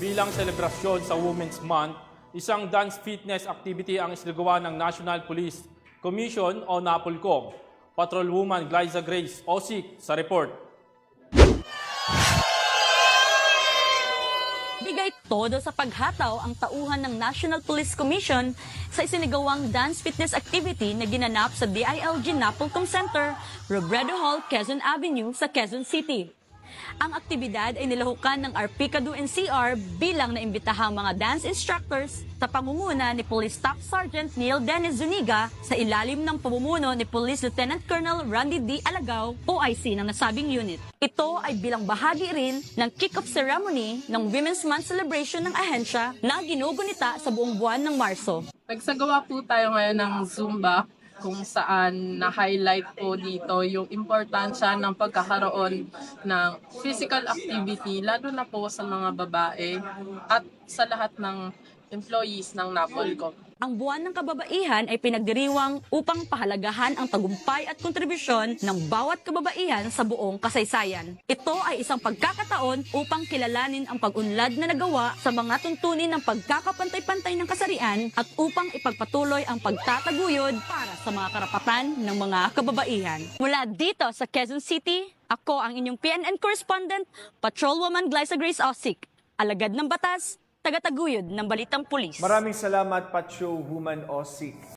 Bilang selebrasyon sa Women's Month, isang dance fitness activity ang isinagawa ng National Police Commission o NAPOLCOM. Patrolwoman Glyza Grace Osik sa report. Bigay todo sa paghataw ang tauhan ng National Police Commission sa isinagawang dance fitness activity na ginanap sa DILG Napolcom Center, Robredo Hall, Quezon Avenue sa Quezon City. Ang aktibidad ay nilahukan ng RPCADU NCR bilang naimbitahang mga dance instructors sa pangunguna ni Police Staff Sergeant Neil Dennis Zuniga sa ilalim ng pamumuno ni Police Lieutenant Colonel Randy D. Alagaw, OIC ng nasabing unit. Ito ay bilang bahagi rin ng kick-off ceremony ng Women's Month celebration ng ahensya na ginugunita sa buong buwan ng Marso. Nagsagawa po tayo ngayon ng Zumba kung saan na-highlight po dito yung importansya ng pagkakaroon ng physical activity, lalo na po sa mga babae at sa lahat ng employees ng Napolcom. Ang buwan ng kababaihan ay pinagdiriwang upang pahalagahan ang tagumpay at kontribusyon ng bawat kababaihan sa buong kasaysayan. Ito ay isang pagkakataon upang kilalanin ang pag-unlad na nagawa sa mga tuntunin ng pagkakapantay-pantay ng kasarian at upang ipagpatuloy ang pagtataguyod para sa mga karapatan ng mga kababaihan. Mula dito sa Quezon City, ako ang inyong PNN correspondent, Patrolwoman Glyza Grace Osik, alagad ng batas, tagataguyod ng Balitang Pulis. Maraming salamat, Pacho Human Osik.